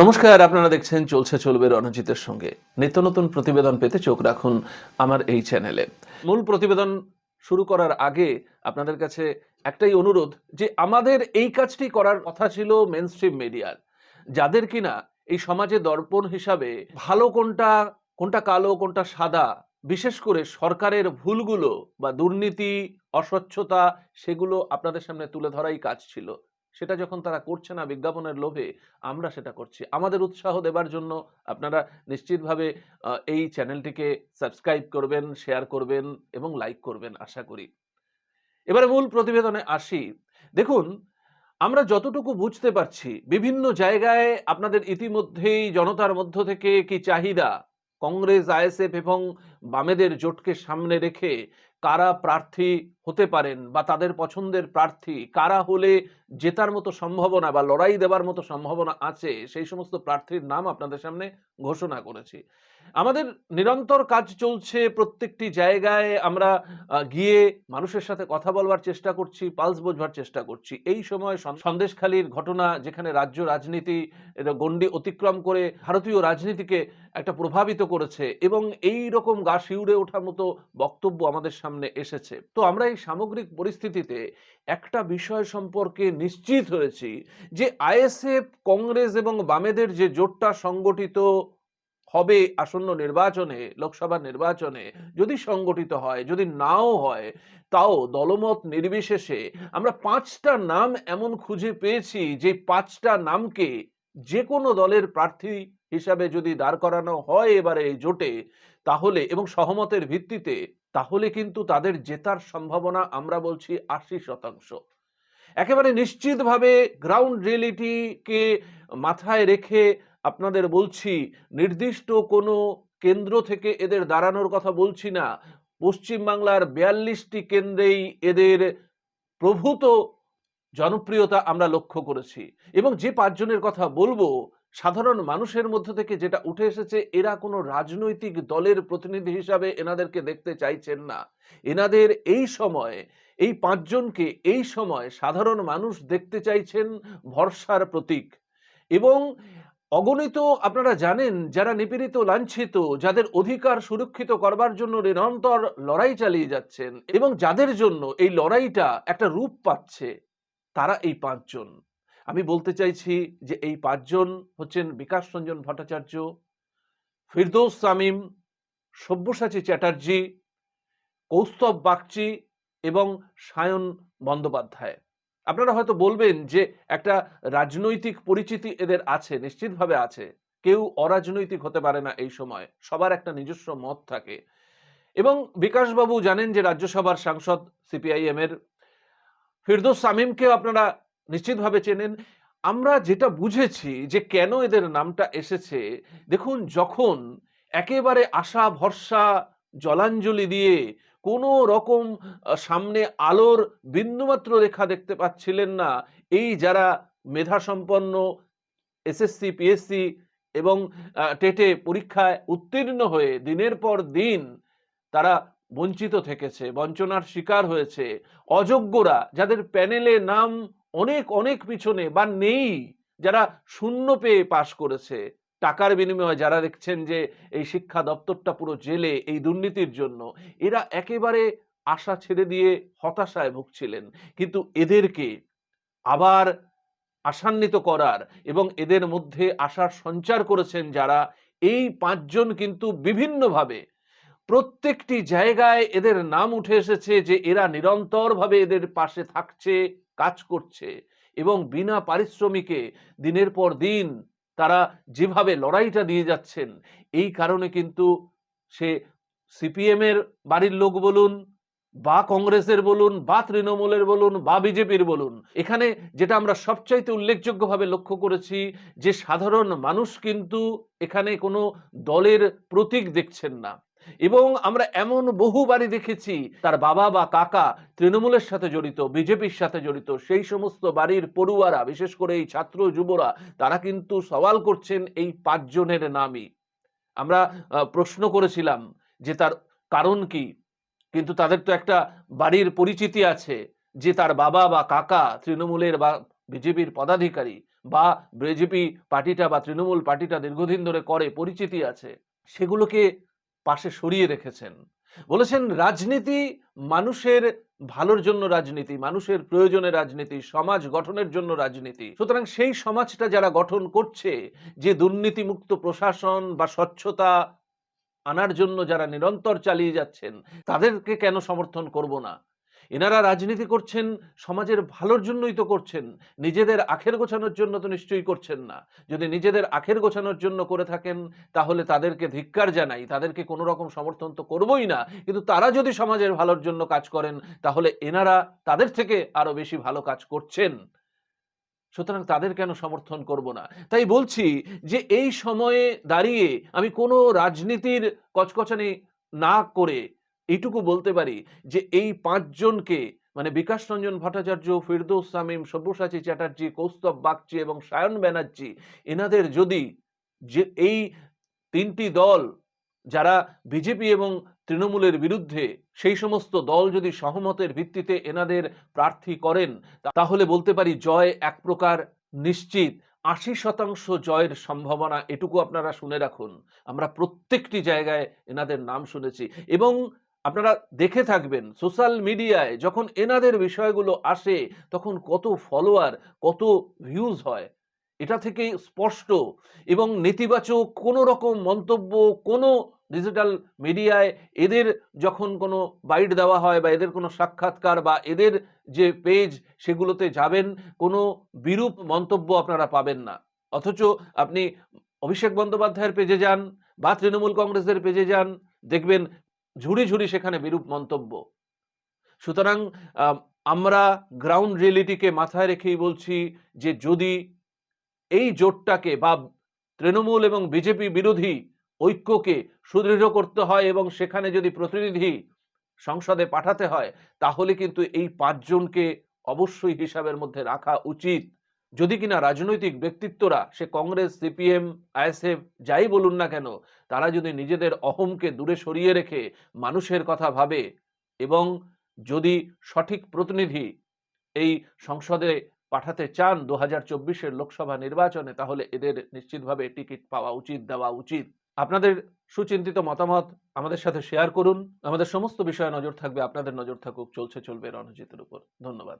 নমস্কার, আপনারা দেখছেন চলছে চলবে রণজিতের সঙ্গে। নিত্য নতুন প্রতিবেদন পেতে চোখ রাখুন আমার এই চ্যানেলে। মূল প্রতিবেদন শুরু করার আগে আপনাদের কাছে একটাই অনুরোধ যে আমাদের এই কাজটি করার কথা ছিল মেন স্ট্রিম মিডিয়ার যাদের কিনা এই সমাজে দর্পণ হিসাবে ভালো কোনটা কোনটা কালো, কোনটা সাদা, বিশেষ করে সরকারের ভুলগুলো বা দুর্নীতি, অস্বচ্ছতা, সেগুলো আপনাদের সামনে তুলে ধরাই কাজ ছিল। সেটা যখন তারা করছে না বিজ্ঞাপনের লোভে, আমরা সেটা করছি। আমাদের উৎসাহ দেবার জন্য আপনারা নিশ্চিতভাবে এই চ্যানেলটিকে সাবস্ক্রাইব করবেন, শেয়ার করবেন এবং লাইক করবেন আশা করি। এবারে মূল প্রতিবেদনে আসি। দেখুন, আমরা যতটুকু বুঝতে পারছি, বিভিন্ন জায়গায় আপনাদের ইতিমধ্যেই জনতার মধ্য থেকে কি চাহিদা? কংগ্রেস, আইএসএফ এবং বামেদের জোটকে সামনে রেখে কারা প্রার্থী হতে পারেন বা তাদের পছন্দের প্রার্থী, কারা হলে জেতার মতো সম্ভাবনা বা লড়াই দেবার মতো সম্ভাবনা আছে, সেই সমস্ত প্রার্থীর নাম আপনাদের সামনে ঘোষণা করেছি। আমাদের নিরন্তর কাজ চলছে প্রত্যেকটি জায়গায়, আমরা গিয়ে মানুষের সাথে কথা বলবার চেষ্টা করছি, পালস বোঝবার চেষ্টা করছি। এই সময় সন- সন্দেশখালীর ঘটনা, যেখানে রাজ্য রাজনীতি গণ্ডি অতিক্রম করে ভারতীয় রাজনীতিকে একটা প্রভাবিত করেছে এবং এই রকম গা শিউড়ে ওঠার মতো বক্তব্য আমাদের সামনে এসেছে। তো আমরা এই সামগ্রিক পরিস্থিতিতে একটা বিষয় সম্পর্কে নিশ্চিত হয়েছি যে আইএসএফ, কংগ্রেস এবং বামেদের যে জোটটা সংগঠিত হবে আসন্ন নির্বাচনে, লোকসভা নির্বাচনে, যদি সংগঠিত হয়, যদি নাও হয়, তাও দলমত নির্বিশেষে আমরা পাঁচটা নাম এমন খুঁজে পেয়েছি যে পাঁচটা নামকে যে কোনো দলের প্রার্থী হিসাবে যদি দাঁড় করানো হয় এবারে এই জোটে, তাহলে এবং সহমতের ভিত্তিতে তাহলে কিন্তু তাদের জেতার সম্ভাবনা, আমরা বলছি আশি শতাংশ। একেবারে নিশ্চিতভাবে গ্রাউন্ড রিয়েলিটিকে মাথায় রেখে আপনাদের বলছি, নির্দিষ্ট কোনো কেন্দ্র থেকে এদের দাঁড়ানোর কথা বলছি না। পশ্চিমবাংলার বিয়াল্লিশটি কেন্দ্রেই এদের প্রভূত জনপ্রিয়তা আমরা লক্ষ্য করেছি। এবং যে পাঁচজনের কথা বলব সাধারণ মানুষের মধ্য থেকে যেটা উঠে এসেছে, এরা কোনো রাজনৈতিক দলের প্রতিনিধি হিসাবে এনাদেরকে দেখতে চাইছেন না। এনাদের এই সময়, এই পাঁচজনকে এই সময় সাধারণ মানুষ দেখতে চাইছেন ভরসার প্রতীক। এবং অগণিত আপনারা জানেন, যারা নিপীড়িত, লাঞ্ছিত, যাদের অধিকার সুরক্ষিত করবার জন্য নিরন্তর লড়াই চালিয়ে যাচ্ছেন এবং যাদের জন্য এই লড়াইটা একটা রূপ পাচ্ছে, তারা এই পাঁচজন। আমি বলতে চাইছি যে এই পাঁচজন হচ্ছেন বিকাশ রঞ্জন ভট্টাচার্য, ফিরদৌস সামিম সব্যসাচী চ্যাটার্জি, কৌস্তব বাগচি এবং সায়ন বন্দ্যোপাধ্যায়। আপনারা হয়তো বলবেন যে একটা রাজনৈতিক পরিচিতি এদের আছে, নিশ্চিতভাবে আছে। কেউ অরাজনৈতিক হতে পারে না এই সময়, সবার একটা নিজস্ব মত থাকে। এবং বিকাশবাবু জানেন যে রাজ্যসভার সাংসদ সিপিআইএম এর ফিরদৌস সামিমকেও আপনারা নিশ্চিতভাবে চেনেন। আমরা যেটা বুঝেছি যে কেন এদের নামটা এসেছে, দেখুন যখন একেবারে আশা ভরসা, জলাঞ্জলি দিয়ে কোনো রকম সামনে আলোর বিন্দুমাত্র রেখা দেখতে পাচ্ছিলেন না, এই যারা মেধাসম্পন্ন এসএসসি, পিএসসি এবং টেটে পরীক্ষায় উত্তীর্ণ হয়ে দিনের পর দিন তারা বঞ্চিত থেকেছে, বঞ্চনার শিকার হয়েছে। অযোগ্যরা যাদের প্যানেলে নাম অনেক অনেক পিছনে বা নেই যারা শূন্য পেয়ে পাশ করেছে। টাকার বিনিময়ে যারা দেখছেন যে এই শিক্ষা দপ্তরটা পুরো জেলে এই দুর্নীতির জন্য, এরা একেবারে আশা ছেড়ে দিয়ে হতাশায় ভুগছিলেন। কিন্তু এদেরকে আবার আশান্বিত করার এবং এদের মধ্যে আশার সঞ্চার করেছেন যারা, এই পাঁচজন কিন্তু বিভিন্নভাবে। প্রত্যেকটি জায়গায় এদের নাম উঠে এসেছে যে এরা নিরন্তরভাবে এদের পাশে থাকছে। কাজ করছে এবং বিনা পারিশ্রমিকে দিনের পর দিন তারা যেভাবে লড়াইটা দিয়ে যাচ্ছেন, এই কারণে কিন্তু সে সিপিএম এর বাড়ির লোক বলুন, বা কংগ্রেসের বলুন, বা তৃণমূলের বলুন, বা বিজেপির বলুন, এখানে যেটা আমরা সবচাইতে উল্লেখযোগ্যভাবে লক্ষ্য করেছি যে সাধারণ মানুষ কিন্তু এখানে কোনো দলের প্রতীক দেখছেন না। এবং আমরা এমন বহু বাড়ি দেখেছি, তার বাবা বা কাকা তৃণমূলের সাথে জড়িত, বিজেপির সাথে জড়িত, সেই সমস্ত বাড়ির পড়ুয়ারা, বিশেষ করে এই ছাত্র যুবরা, তারা কিন্তু সওয়াল করছেন এই পাঁচজনের নামই। আমরা প্রশ্ন করেছিলাম যে তার কারণ কি, কিন্তু তাদের তো একটা বাড়ির পরিচিতি আছে যে তার বাবা বা কাকা তৃণমূলের বা বিজেপির পদাধিকারী বা বিজেপি পার্টিটা বা তৃণমূল পার্টিটা দীর্ঘদিন ধরে করে, পরিচিতি আছে। সেগুলোকে পাশে সরিয়ে রেখেছেন। বলেছেন, রাজনীতি মানুষের ভালোর জন্য রাজনীতি, মানুষের প্রয়োজনে রাজনীতি, সমাজ গঠনের জন্য রাজনীতি। সুতরাং সেই সমাজটা যারা গঠন করছে, যে দুর্নীতিমুক্ত প্রশাসন বা স্বচ্ছতা আনার জন্য যারা নিরন্তর চালিয়ে যাচ্ছেন, তাদেরকে কেন সমর্থন করব না? এনারা রাজনীতি করছেন, সমাজের ভালোর জন্যই তো করছেন, নিজেদের আখের গোছানোর জন্য তো নিশ্চয়ই করছেন না। যদি নিজেদের আখের গোছানোর জন্য করে থাকেন, তাহলে তাদেরকে ধিক্কার জানাই, তাদেরকে কোনো রকম সমর্থন তো করবই না, কিন্তু তারা যদি সমাজের ভালোর জন্য কাজ করেন, তাহলে এনারা তাদের থেকে আরও বেশি ভালো কাজ করছেন। সুতরাং তাদের কেন সমর্থন করব না? তাই বলছি যে, এই সময়ে দাঁড়িয়ে আমি কোনো রাজনীতির কচকচানি না করে এইটুকু বলতে পারি যে এই পাঁচজনকে মানে বিকাশ রঞ্জন ভট্টাচার্য, ফিরদৌস সামিম সব্যসাচী চ্যাটার্জি, কৌস্তব বাগচি এবং সায়ন ব্যানার্জি, এনাদের যদি যে এই তিনটি দল যারা বিজেপি এবং তৃণমূলের বিরুদ্ধে সেই সমস্ত দল যদি সহমতের ভিত্তিতে এনাদের প্রার্থী করেন, তাহলে বলতে পারি জয় এক প্রকার নিশ্চিত। আশি শতাংশ জয়ের সম্ভাবনা এটুকু আপনারা শুনে রাখুন। আমরা প্রত্যেকটি জায়গায় এনাদের নাম শুনেছি এবং আপনারা দেখে থাকবেন সোশ্যাল মিডিয়ায় যখন এনাদের বিষয়গুলো আসে, তখন কত ফলোয়ার কত ভিউজ হয়। এটা থেকে স্পষ্ট এবং নেতিবাচক কোনো রকম মন্তব্য কোনো ডিজিটাল মিডিয়ায় এদের যখন কোনো বাইট দেওয়া হয় বা এদের কোনো সাক্ষাৎকার বা এদের যে পেজ সেগুলোতে যাবেন, কোনো বিরূপ মন্তব্য আপনারা পাবেন না। অথচ আপনি অভিষেক বন্দ্যোপাধ্যায়ের পেজে যান বা তৃণমূল কংগ্রেসের পেজে যান, দেখবেন ঝুড়ি ঝুড়ি সেখানে বিরূপ মন্তব্য। সুতরাং আমরা গ্রাউন্ড রিয়েলিটিকে মাথায় রেখেই বলছি যে যদি এই জোটটাকে বা তৃণমূল এবং বিজেপি বিরোধী ঐক্যকে সুদৃঢ় করতে হয় এবং সেখানে যদি প্রতিনিধি সংসদে পাঠাতে হয়, তাহলে কিন্তু এই পাঁচজনকে অবশ্যই হিসাবের মধ্যে রাখা উচিত। যদি কিনা রাজনৈতিক ব্যক্তিত্বরা সে কংগ্রেস, সিপিএম, আইএসএফ যাই বলুন না কেন, তারা যদি নিজেদের অহমকে দূরে সরিয়ে রেখে মানুষের কথা ভাবে এবং যদি সঠিক প্রতিনিধি এই সংসদে পাঠাতে চান দু হাজার লোকসভা নির্বাচনে, তাহলে এদের নিশ্চিতভাবে টিকিট পাওয়া উচিত, দেওয়া উচিত। আপনাদের সুচিন্তিত মতামত আমাদের সাথে শেয়ার করুন। আমাদের সমস্ত বিষয়ে নজর থাকবে, আপনাদের নজর থাকুক, চলছে, চলবে রণজিতের উপর। ধন্যবাদ।